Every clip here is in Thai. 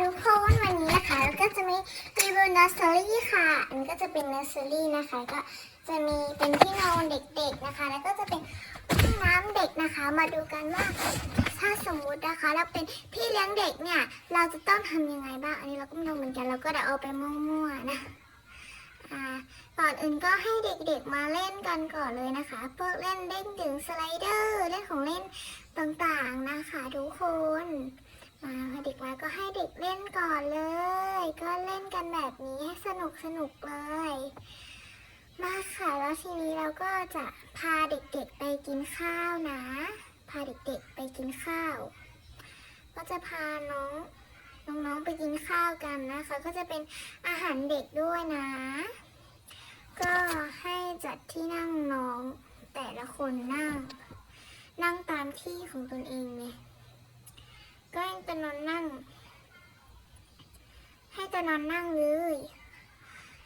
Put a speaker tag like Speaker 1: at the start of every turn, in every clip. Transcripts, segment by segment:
Speaker 1: ทุกคนวันนี้นะคะเราก็จะมีรีวิวเนอร์เซอรี่ค่ะ อันนี้ก็จะเป็นเนอร์เซอรี่นะคะ ก็จะมีเป็นที่นอนเด็กๆนะคะ แล้วก็จะเป็นห้องน้ำเด็กนะคะ มาดูกันว่าถ้าสมมุตินะคะ เราเป็นพี่เลี้ยงเด็กเนี่ย เราจะต้องทำยังไงบ้าง อันนี้เราก็ไม่รู้เหมือนกัน เราก็เดี๋ยวเอาไปมั่วๆนะก่อนอื่นก็ให้เด็กๆมาเล่นกันก่อนเลยนะคะ พวกเล่นเล่นถึงสไลเดอร์ เล่นของเล่นต่างๆนะคะ ทุกคน มาพอเด็กมาก็ให้เด็กเล่นก่อนเลย ก็เล่นกันแบบนี้ให้สนุกสนุกเลย มาค่ะ แล้วทีนี้เราก็จะพาเด็กๆไปกินข้าวนะ พาเด็กๆไปกินข้าว ก็จะพาน้องน้องๆไปกินข้าวกันนะคะ ก็จะเป็นอาหารเด็กด้วยนะ ก็ให้จัดที่นั่งน้องแต่ละคนนั่ง นั่งตามที่ของตนเองไง ก็ให้ตะนอนนั่ง ให้ตะนอนนั่งเลย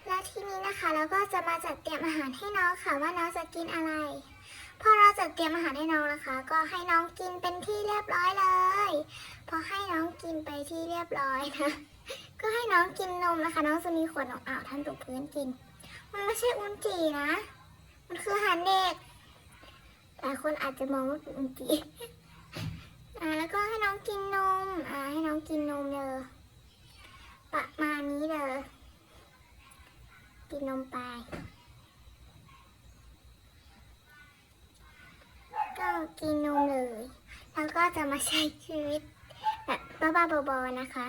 Speaker 1: และทีนี้นะคะเราก็จะมาจัดเตรียมอาหารให้น้องค่ะว่าน้องจะกินอะไร พอเราจัดเตรียมอาหารให้น้องนะคะ ก็ให้น้องกินเป็นที่เรียบร้อยเลย พอให้น้องกินไปที่เรียบร้อยนะก็ให้น้องกินนมนะคะ น้องจะมีขวดนมอ้าวท่านตกพื้นกิน มันไม่ใช่อุนจีนะ มันคืออาหารเด็กหลายคนอาจจะมองว่าเป็นอุนจี อ่าแล้วก็ให้น้องกินนม อ่าให้น้องกินนมเลยประมาณนี้เลยกินนมไป ก็กินนมเลย แล้วก็จะมาใช้ชีวิตแบบบ้าๆบอๆนะคะ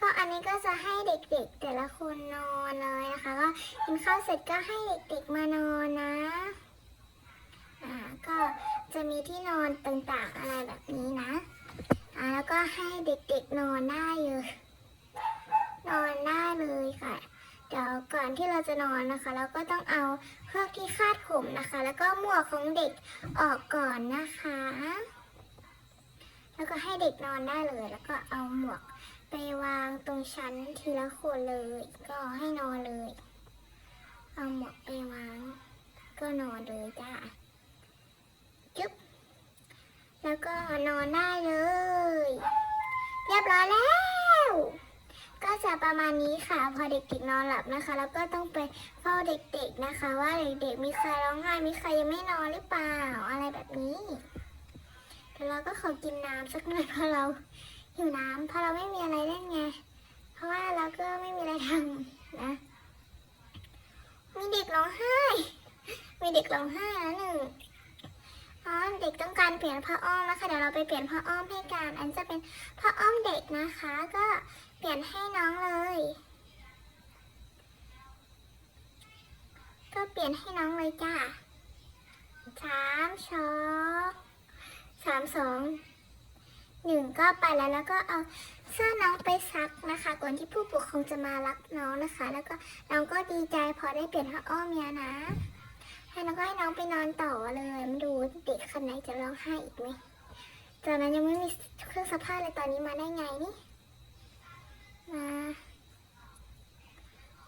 Speaker 1: ก็อันนี้ก็จะให้เด็กๆ แต่ละคนนอนเลยนะคะ ก็กินข้าวเสร็จก็ให้เด็กๆมานอนนะ อ่าก็จะมีที่นอนต่างๆอะไรแบบนี้นะ แล้วก็ให้เด็กๆนอนได้เลย นอนได้เลยค่ะ เดี๋ยวก่อนที่เราจะนอนนะคะ เราก็ต้องเอาเครื่องที่คาดผมนะคะ แล้วก็หมวกของเด็กออกก่อนนะคะ แล้วก็ให้เด็กนอนได้เลย แล้วก็เอาหมวกไปวางตรงชั้นทีละคนเลย ก็ให้นอนเลย เอาหมวกไปวาง ก็นอนเลยจ้าจุ๊บแล้วก็นอนได้เลย ยบร้อยแล้ว ก็จะประมาณนี้ค่ะพอเด็กๆนอนหลับนะคะ แล้วก็ต้องไปเฝ้าเด็กๆนะคะ ว่าเด็กๆมีใครร้องไห้มีใครยังไม่นอนหรือเปล่าอะไรแบบนี้เดี๋ยวเราก็ขอกินน้ำสักหน่อยเพราะเราหิวน้ำเพราะเราไม่มีอะไรเล่นไง เพราะว่าเราก็ไม่มีอะไรทำนะ มีเด็กร้องไห้ มีเด็กร้องไห้แล้วหนึ่ง อ๋อเด็กต้องการเปลี่ยนผ้าอ้อมนะคะเดี๋ยวเราไปเปลี่ยนผ้าอ้อมให้กันอันจะเป็นผ้าอ้อมเด็กนะคะ ก็เปลี่ยนให้น้องเลย ก็เปลี่ยนให้น้องเลยจ้าสามสองสามสองหนึ่งก็ไปแล้วแล้วก็เอาเสื้อน้องไปซักนะคะ ก่อนที่ผู้ปกครองจะมารับน้องนะคะ แล้วก็น้องก็ดีใจพอได้เปลี่ยนผ้าอ้อมเนี่ยนะ ให้น้องก็ให้น้องไปนอนต่อเลยมาดูเด็กคนไหนจะร้องไห้อีกไหมตอนนั้นยังไม่มีเครื่องซักผ้าเลยตอนนี้มาได้ไงนี่มา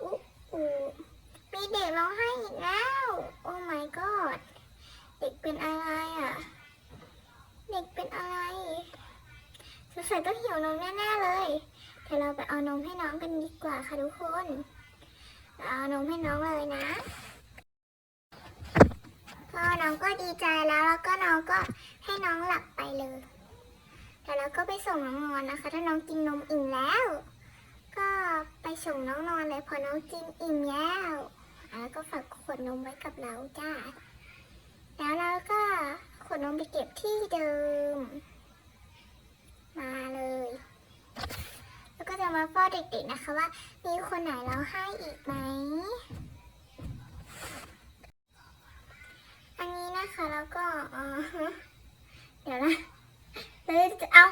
Speaker 1: อุ๊อูมีเด็กร้องไห้อีกแล้ว โอ้ my god เด็กเป็นอะไรอะ เด็กเป็นอะไรสงสัยต้องหิวนมแน่ๆเลยเดี๋ยวเราไปเอานมให้น้องกันดีกว่าค่ะทุกคน เอานมให้น้องเลยนะ น้องก็ดีใจแล้วแล้วก็น้องก็ให้น้องหลับไปเลยแต่เราก็ไปส่งน้องนอนนะคะ ถ้าน้องกินนมอิ่มแล้ว ก็ไปส่งน้องนอนเลยพอน้องกินอิ่มแล้วแล้วก็ฝากขวดนมไว้กับเราจ้าแล้วเราก็ขวดนมไปเก็บที่เดิม มาเลย แล้วก็จะมาเฝ้าเด็กๆนะคะว่า มีคนไหนเร้องไห้อีกไหม อันนี้นะคะแล้วก็เอ่อเดี๋ยวนะเลยจะเอา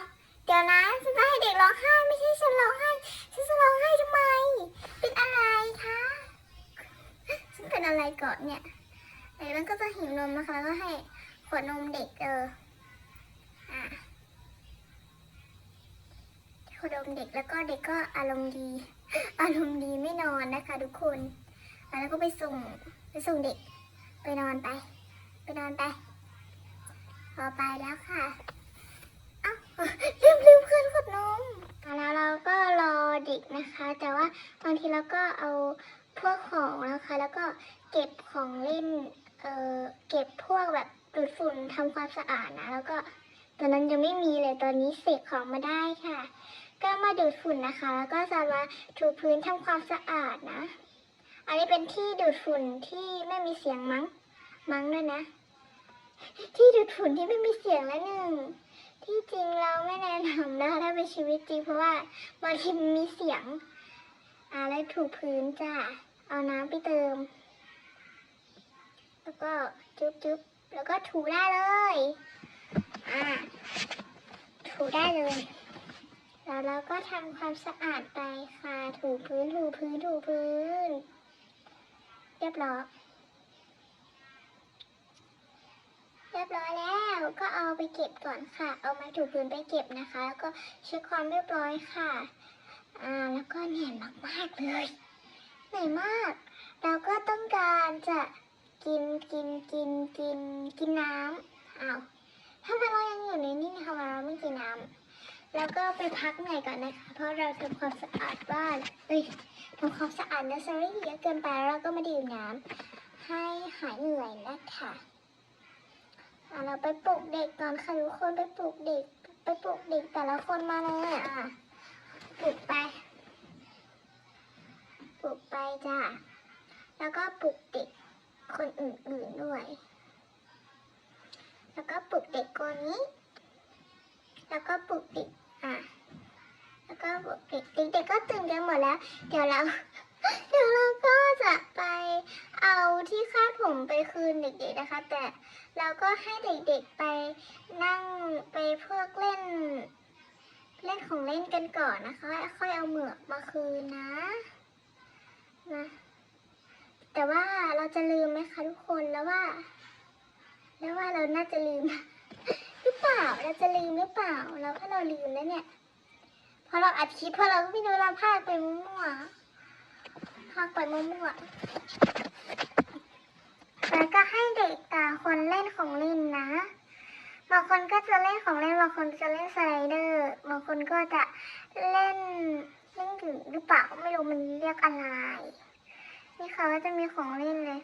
Speaker 1: เดี๋ยวนะฉันจะให้เด็กร้องไห้ไม่ใช่ฉันร้องไห้ฉันจะร้องไห้ทำไม เป็นอะไรคะฉันเป็นอะไรก่อนเนี่ยเด็กมันก็จะหิว นมนะคะ แล้วก็ให้ขวดนมเด็กเอออะขวดนมเด็กแล้วก็เด็กก็อารมณ์ดี อารมณ์ดีไม่นอนนะคะ ทุกคนแล้วก็ไปส่งไปส่งเด็ก ไปนอนไป ไปนอนไปพอไปแล้วค่ะเอ้าลืมลืมขึ้นขวดนมแล้วเราก็รอเด็กนะคะ แต่ว่าบางทีเราก็เอาพวกของนะคะ แล้วก็เก็บของเล่น เออเก็บพวกแบบดูดฝุ่นทำความสะอาดนะ แล้วก็ตอนนั้นยังไม่มีเลยตอนนี้เสกของมาได้ค่ะ ก็มาดูดฝุ่นนะคะ แล้วก็จะมาถูพื้นทำความสะอาดนะ อันนี้เป็นที่ดูดฝุ่นที่ไม่มีเสียงมั้งมั้งด้วยนะ ที่ดูดฝุ่นที่ไม่มีเสียงและหนึ่งที่จริงเราไม่แนะนำนะถ้าเป็นชีวิตจริงเพราะว่าบางทีมันมีเสียงอ่าแล้วถูพื้นจ้ะเอาน้ำไปเติม แล้วก็จุ๊บจุ๊บแล้วก็ถูได้เลย อ่า ถูได้เลย แล้วเราก็ทำความสะอาดไปค่ะ ถูพื้น ถูพื้น ถูพื้น เรียบร้อย เรียบร้อยแล้ว ก็เอาไปเก็บก่อนค่ะ เอาไม้ถูพื้นไปเก็บนะคะ แล้วก็เช็คความเรียบร้อยค่ะ อ่า แล้วก็เหนื่อยมากๆเลย เหนื่อยมาก เราก็ต้องการจะ กินกินกินกินกินน้ำอ้าวทำไมเรายังอยู่ในนี่ทำไมเราไม่กินน้ำแล้วก็ไปพักเหนื่อยก่อนนะคะ เพราะเราทำความสะอาดบ้านเอ้ยทำความสะอาดเนสซอรี่เยอะเกินไปแล้วเราก็มาดื่มน้ำให้หายเหนื่อยนะคะอะเราไปปลุกเด็กก่อนค่ะทุกคนไปปลุกเด็ก ไปปลุกเด็กแต่ละคนมาเลยอะปลุกไปปลุกไปจ้ะแล้วก็ปลุกเด็ก คนอื่นๆด้วย แล้วก็ปลุกเด็กคนนี้ แล้วก็ปลุกเด็กอะ แล้วก็ปลุกเด็กเด็กๆก็ตื่นกันหมดแล้ว เดี๋ยวเราเดี๋ยวเราก็จะไปเอาที่คาดผมไปคืนเด็กๆนะคะ แต่เราก็ให้เด็กๆไปนั่งไปเพวกเล่น เล่นของเล่นกันก่อนนะคะ ค่อยเอาเหมือกมาคืนนะนะ แต่ว่าเราจะลืมไหมคะทุกคนแล้วว่า แล้วว่าเราน่าจะลืมหรือเปล่าเราจะลืมหรือเปล่าเราถ้าเราลืมแล้วเนี่ยพอเราอัดคลิปพอเราก็ไม่รู้เราพากไปมั่วๆพากไปมั่วแล้วก็ให้เด็กแต่คนเล่นของเล่นนะบางคนก็จะเล่นของเล่นบางคนจะเล่นสไลเดอร์บางคนก็จะเล่นเล่นถึงหรือเปล่าไม่รู้มันเรียกอะไร นี่ค่ะก็จะมีของเล่นเลย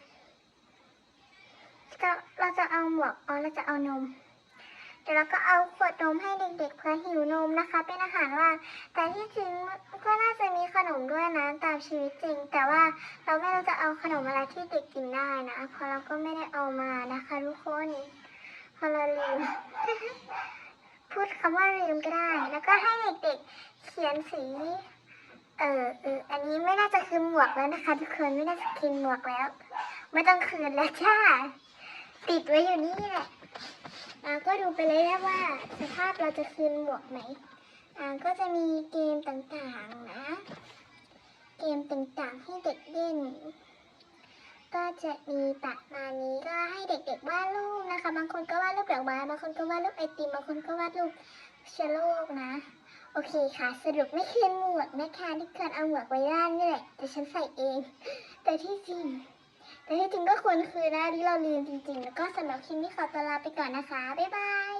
Speaker 1: จะเราจะเอาหมวกอ๋อเราจะเอานม เดี๋ยวเราก็เอาขวดนมให้เด็กๆเพื่อหิวนมนะคะ เป็นอาหารว่างแต่ที่จริงก็น่าจะมีขนมด้วยนะตามชีวิตจริง แต่ว่าเราไม่รู้จะเอาขนมอะไรที่เด็กกินได้นะเพราะเราก็ไม่ได้เอามานะคะทุกคนเพราะเราลืมพูดคำว่าลืมก็ได้ แล้วก็ให้เด็กๆเขียนสี เออเอออันนี้ไม่น่าจะคืนหมวกแล้วนะคะ ทุกคนไม่น่าจะคืนหมวกแล้ว ไม่ต้องคืนแล้วจ้าติดไว้อยู่นี่แหละอ่าก็ดูไปเลยนะว่าสภาพเราจะคืนหมวกไหมอ่าก็จะมีเกมต่างๆนะ เกมต่างๆให้เด็กเล่นก็จะมีประมาณนี้ก็ให้เด็กๆวาดรูปนะคะ บางคนก็วาดรูปดอกไม้บางคนก็วาดรูปไอติมบางคนก็วาดรูปเชื้อโรคนะ โอเคค่ะ สรุปไม่คืนหมวกนะคะที่เคยเอาหมวกไว้ด้านนี่แหละ แต่ฉันใส่เอง แต่ที่จริง แต่ที่จริงก็ควรคืนนะที่เราลืมจริงๆ แล้วก็สำหรับคลิปนี้ขอตัวลาไปก่อนนะคะ บ๊ายบาย